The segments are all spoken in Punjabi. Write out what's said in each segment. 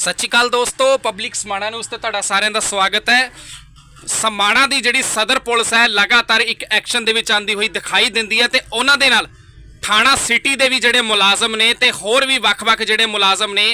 ਸਤਿ ਸ਼੍ਰੀ ਅਕਾਲ ਦੋਸਤੋ ਪਬਲਿਕ ਸਮਾਣਾ ਨਿਊਜ਼ ਤੇ ਤੁਹਾਡਾ ਸਾਰਿਆਂ ਦਾ ਸਵਾਗਤ ਹੈ। ਸਮਾਣਾ ਦੀ ਜਿਹੜੀ ਸਦਰ ਪੁਲਿਸ ਹੈ, ਲਗਾਤਾਰ ਇੱਕ ਐਕਸ਼ਨ ਦੇ ਵਿੱਚ ਆਂਦੀ ਹੋਈ ਦਿਖਾਈ ਦਿੰਦੀ ਹੈ ਤੇ ਉਹਨਾਂ ਦੇ ਨਾਲ ਥਾਣਾ ਸਿਟੀ ਦੇ ਵੀ ਜਿਹੜੇ ਮੁਲਾਜ਼ਮ ਨੇ ਤੇ ਹੋਰ ਵੀ ਵੱਖ-ਵੱਖ ਜਿਹੜੇ ਮੁਲਾਜ਼ਮ ਨੇ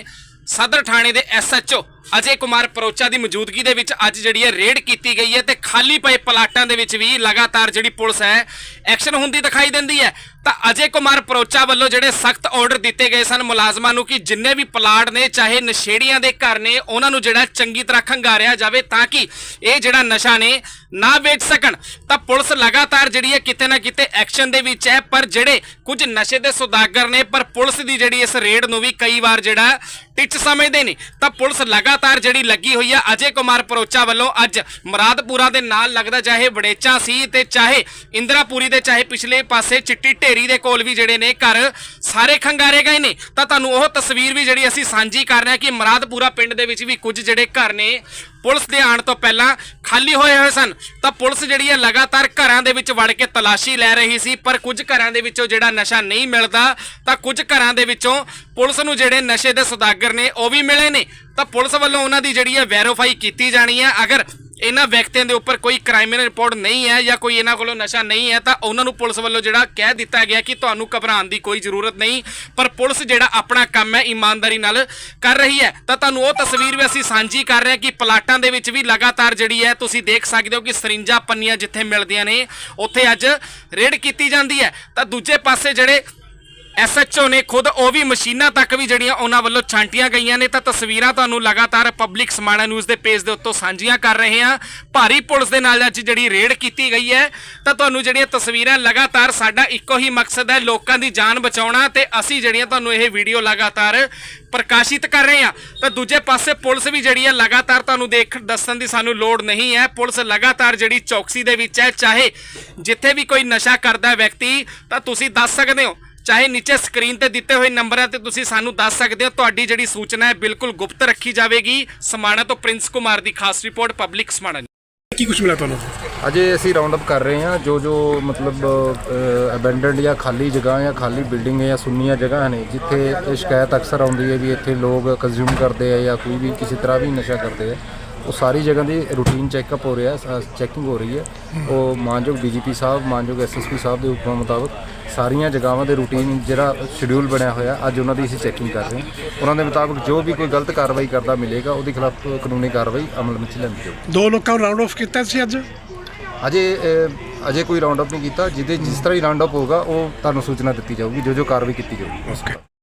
ਸਦਰ ਥਾਣੇ ਦੇ ਐਸਐਚਓ ਅਜੇ ਕੁਮਾਰ ਪਰੋਚਾ ਦੀ ਮੌਜੂਦਗੀ ਦੇ ਵਿੱਚ ਅੱਜ ਜਿਹੜੀ ਹੈ ਰੇਡ ਕੀਤੀ ਗਈ ਹੈ ਤੇ ਖਾਲੀ ਪਏ ਪਲਾਟਾਂ ਦੇ ਵਿੱਚ ਵੀ ਲਗਾਤਾਰ ਜਿਹੜੀ ਪੁਲਿਸ ਹੈ ਐਕਸ਼ਨ ਹੁੰਦੀ ਦਿਖਾਈ ਦਿੰਦੀ ਹੈ। ਤਾਂ ਅਜੇ ਕੁਮਾਰ ਪਰੋਚਾ ਵੱਲੋਂ ਜਿਹੜੇ ਸਖਤ ਆਰਡਰ ਦਿੱਤੇ ਗਏ ਸਨ ਮੁਲਾਜ਼ਮਾਂ ਨੂੰ ਕਿ ਜਿੰਨੇ ਵੀ ਪਲਾਟ ਨੇ, ਚਾਹੇ ਨਸ਼ੇੜੀਆਂ ਦੇ ਘਰ ਨੇ, ਉਹਨਾਂ ਨੂੰ ਜਿਹੜਾ ਚੰਗੀ ਤਰ੍ਹਾਂ ਖੰਗਾਰਿਆ ਜਾਵੇ ਤਾਂ ਕਿ ਇਹ ਜਿਹੜਾ ਨਸ਼ਾ ਨੇ ਨਾ ਵੇਚ ਸਕਣ। ਤਾਂ ਪੁਲਿਸ ਲਗਾਤਾਰ ਜਿਹੜੀ ਹੈ ਕਿਤੇ ਨਾ ਕਿਤੇ ਐਕਸ਼ਨ ਦੇ ਵਿੱਚ ਹੈ, ਪਰ ਜਿਹੜੇ ਕੁਝ ਨਸ਼ੇ ਦੇ ਸੁਦਾਗਰ ਨੇ, ਪਰ ਪੁਲਿਸ ਦੀ ਜਿਹੜੀ ਇਸ ਰੇਡ ਨੂੰ ਵੀ ਕਈ ਵਾਰ ਜਿਹੜਾ ਟਿੱਚ ਸਮਝਦੇ ਨੇ ਤਾਂ ਪੁਲਿਸ ਲਗਾਤਾਰ ਜਿਹੜੀ ਲੱਗੀ ਹੋਈ ਆ, ਅਜੇ ਕੁਮਾਰ ਪਰੋਚਾ ਵੱਲੋਂ ਅੱਜ ਮਰਾਦਪੁਰਾ ਦੇ ਨਾਲ ਲੱਗਦਾ ਚਾਹੇ ਵੜੇਚਾ ਸੀ ਤੇ ਚਾਹੇ ਇੰਦਰਾਪੁਰੀ ਦੇ, ਚਾਹੇ ਪਿਛਲੇ ਪਾਸੇ ਚਿੱਟੀ ਢੇਰੀ ਦੇ ਕੋਲ ਵੀ ਜਿਹੜੇ ਨੇ ਘਰ ਸਾਰੇ ਖੰਗਾਰੇ ਗਏ ਨੇ। ਤਾਂ ਤੁਹਾਨੂੰ ਉਹ ਤਸਵੀਰ ਵੀ ਜਿਹੜੀ ਅਸੀਂ ਸਾਂਝੀ ਕਰ ਰਹੇ ਹਾਂ ਕਿ ਮਰਾਦਪੁਰਾ ਪਿੰਡ ਦੇ ਵਿੱਚ ਵੀ ਕੁਝ ਜਿਹੜੇ ਘਰ ਨੇ, ਪੁਲਿਸ ਦੇ ਆਉਣ ਤੋਂ ਪਹਿਲਾਂ ਖਾਲੀ ਹੋਏ ਹੋਏ ਸਨ। ਤਾਂ ਪੁਲਿਸ ਜਿਹੜੀ ਹੈ ਲਗਾਤਾਰ ਘਰਾਂ ਦੇ ਵਿੱਚ ਵੜ ਕੇ ਤਲਾਸ਼ੀ ਲੈ ਰਹੀ ਸੀ, ਪਰ ਕੁਝ ਘਰਾਂ ਦੇ ਵਿੱਚੋਂ ਜਿਹੜਾ ਨਸ਼ਾ ਨਹੀਂ ਮਿਲਦਾ, ਤਾਂ ਕੁਝ ਘਰਾਂ ਦੇ ਵਿੱਚੋਂ ਪੁਲਿਸ ਨੂੰ ਜਿਹੜੇ ਨਸ਼ੇ ਦੇ ਸੁਦਾਗਰ ਨੇ, ਉਹ ਵੀ ਮਿਲੇ ਨੇ। ਤਾਂ ਪੁਲਿਸ ਵੱਲੋਂ ਉਹਨਾਂ ਦੀ ਜਿਹੜੀ ਹੈ ਵੈਰੀਫਾਈ ਕੀਤੀ ਜਾਣੀ ਹੈ। ਅਗਰ ਇਹਨਾਂ ਵਿਅਕਤੀਆਂ ਦੇ ਉੱਪਰ ਕੋਈ ਕ੍ਰਾਈਮੀਨਲ ਰਿਪੋਰਟ ਨਹੀਂ ਹੈ ਜਾਂ ਕੋਈ ਇਹਨਾਂ ਕੋਲੋਂ ਨਸ਼ਾ ਨਹੀਂ ਹੈ, ਤਾਂ ਉਹਨਾਂ ਨੂੰ ਪੁਲਿਸ ਵੱਲੋਂ ਜਿਹੜਾ ਕਹਿ ਦਿੱਤਾ ਗਿਆ ਕਿ ਤੁਹਾਨੂੰ ਘਬਰਾਉਣ ਦੀ ਕੋਈ ਜ਼ਰੂਰਤ ਨਹੀਂ। ਪਰ ਪੁਲਿਸ ਜਿਹੜਾ ਆਪਣਾ ਕੰਮ ਹੈ, ਇਮਾਨਦਾਰੀ ਨਾਲ ਕਰ ਰਹੀ ਹੈ। ਤਾਂ ਤੁਹਾਨੂੰ ਉਹ ਤਸਵੀਰ ਵੀ ਅਸੀਂ ਸਾਂਝੀ ਕਰ ਰਹੇ ਹਾਂ ਕਿ ਪਲਾਟਾਂ ਦੇ ਵਿੱਚ ਵੀ ਲਗਾਤਾਰ ਜਿਹੜੀ ਹੈ, ਤੁਸੀਂ ਦੇਖ ਸਕਦੇ ਹੋ ਕਿ ਸਰਿੰਜਾਂ ਪੰਨੀਆਂ ਜਿੱਥੇ ਮਿਲਦੀਆਂ ਨੇ, ਉੱਥੇ ਅੱਜ ਰੇਡ ਕੀਤੀ ਜਾਂਦੀ ਹੈ। ਤਾਂ ਦੂਜੇ ਪਾਸੇ ਜਿਹੜੇ ਐਸਐਚਓ ਨੇ ਖੁਦ ਉਹ ਵੀ ਮਸ਼ੀਨਾਂ ਤੱਕ ਵੀ ਜਿਹੜੀਆਂ ਉਹਨਾਂ ਵੱਲੋਂ ਛਾਂਟੀਆਂ ਗਈਆਂ ਨੇ ਤਾਂ ਤਸਵੀਰਾਂ ਤੁਹਾਨੂੰ ਲਗਾਤਾਰ ਪਬਲਿਕ ਸਮਾਣਾ ਨਿਊਜ਼ ਦੇ ਪੇਜ ਦੇ ਉੱਤੋਂ ਸਾਂਝੀਆਂ ਕਰ ਰਹੇ ਹਾਂ। ਭਾਰੀ ਪੁਲਿਸ ਦੇ ਨਾਲ ਅੱਜ ਜਿਹੜੀ ਰੇਡ ਕੀਤੀ ਗਈ ਹੈ, ਤਾਂ ਤੁਹਾਨੂੰ ਜਿਹੜੀਆਂ ਤਸਵੀਰਾਂ ਲਗਾਤਾਰ ਸਾਡਾ ਇੱਕੋ ਹੀ ਮਕਸਦ ਹੈ, ਲੋਕਾਂ ਦੀ ਜਾਨ ਬਚਾਉਣਾ ਤੇ ਅਸੀਂ ਜਿਹੜੀਆਂ ਤੁਹਾਨੂੰ ਇਹ ਵੀਡੀਓ ਲਗਾਤਾਰ ਪ੍ਰਕਾਸ਼ਿਤ ਕਰ ਰਹੇ ਹਾਂ। ਤਾਂ ਦੂਜੇ ਪਾਸੇ ਪੁਲਿਸ ਵੀ ਜਿਹੜੀ ਹੈ, ਲਗਾਤਾਰ ਤੁਹਾਨੂੰ ਦੇਖ ਦੱਸਣ ਦੀ ਸਾਨੂੰ ਲੋੜ ਨਹੀਂ ਹੈ। ਪੁਲਿਸ ਲਗਾਤਾਰ ਜਿਹੜੀ ਚੌਕਸੀ ਦੇ ਵਿੱਚ ਹੈ, ਚਾਹੇ ਜਿੱਥੇ ਵੀ ਕੋਈ ਨਸ਼ਾ ਕਰਦਾ ਵਿਅਕਤੀ, ਤਾਂ ਤੁਸੀਂ ਦੱਸ ਸਕਦੇ ਹੋ ਚਾਹੇ ਨੀਚੇ ਸਕਰੀਨ ਤੇ ਦਿੱਤੇ ਹੋਏ ਨੰਬਰਾਂ ਤੇ ਤੁਸੀਂ ਸਾਨੂੰ ਦੱਸ ਸਕਦੇ ਹੋ ਤੁਹਾਡੀ ਜਿਹੜੀ ਸੂਚਨਾ ਹੈ ਬਿਲਕੁਲ ਗੁਪਤ ਰੱਖੀ ਜਾਵੇਗੀ। ਸਮਾਣਾ ਤੋਂ ਪ੍ਰਿੰਸ ਕੁਮਾਰ ਦੀ ਖਾਸ ਰਿਪੋਰਟ ਪਬਲਿਕ ਸਮਾਣਾ ਕੀ ਕੁਝ ਮਿਲਿਆ ਤੁਹਾਨੂੰ? ਅਜੇ ਅਸੀਂ ਰਾਉਂਡ ਅਪ ਕਰ ਰਹੇ ਹਾਂ। ਜੋ ਜੋ ਮਤਲਬ ਅਬੈਂਡਨਡ ਜਾਂ ਖਾਲੀ ਜਗ੍ਹਾ ਜਾਂ ਖਾਲੀ ਬਿਲਡਿੰਗ ਜਾਂ ਸੁੰਨੀਆਂ ਜਗ੍ਹਾ ਨੇ ਜਿੱਥੇ ਇਹ ਸ਼ਿਕਾਇਤ ਅਕਸਰ ਆਉਂਦੀ ਹੈ ਵੀ ਇੱਥੇ ਲੋਕ ਕੰਜ਼ਿਊਮ ਕਰਦੇ ਆ ਜਾਂ ਕੋਈ ਵੀ ਕਿਸੇ ਤਰ੍ਹਾਂ ਵੀ ਨਸ਼ਾ ਕਰਦੇ ਆ ਉਹ ਸਾਰੀ ਜਗ੍ਹਾ ਦੀ ਰੂਟੀਨ ਚੈੱਕਅਪ ਹੋ ਰਿਹਾ ਹੈ ਚੈਕਿੰਗ ਹੋ ਰਹੀ ਹੈ। ਉਹ ਮਾਨਯੋਗ ਡੀਜੀਪੀ ਸਾਹਿਬ ਮਾਨਯੋਗ ਐਸਐਸਪੀ ਸਾਹਿਬ ਦੇ ਹੁਕਮਾਂ ਮੁਤਾਬਕ ਸਾਰੀਆਂ ਜਗ੍ਹਾਵਾਂ ਦੇ ਰੂਟੀਨ ਜਿਹੜਾ ਸ਼ਡਿਊਲ ਬਣਿਆ ਹੋਇਆ ਅੱਜ ਉਹਨਾਂ ਦੀ ਅਸੀਂ ਚੈਕਿੰਗ ਕਰ ਰਹੇ ਹਾਂ। ਉਹਨਾਂ ਦੇ ਮੁਤਾਬਕ ਜੋ ਵੀ ਕੋਈ ਗਲਤ ਕਾਰਵਾਈ ਕਰਦਾ ਮਿਲੇਗਾ ਉਹਦੇ ਖਿਲਾਫ ਕਾਨੂੰਨੀ ਕਾਰਵਾਈ ਅਮਲ ਵਿੱਚ ਲਿਆਂਦੀ ਜਾਊਗੀ ਦੋ ਲੋਕਾਂ ਨੂੰ ਰਾਉਂਡ ਆਫ ਕੀਤਾ ਸੀ ਅੱਜ? ਅਜੇ ਅਜੇ ਕੋਈ ਰਾਉਂਡ ਅਪ ਨਹੀਂ ਕੀਤਾ ਜਿਹਦੇ ਜਿਸ ਤਰ੍ਹਾਂ ਹੀ ਰਾਉਂਡ ਅਪ ਹੋਗਾ ਉਹ ਤੁਹਾਨੂੰ ਸੂਚਨਾ ਦਿੱਤੀ ਜਾਊਗੀ ਜੋ ਜੋ ਕਾਰਵਾਈ ਕੀਤੀ ਜਾਊਗੀ।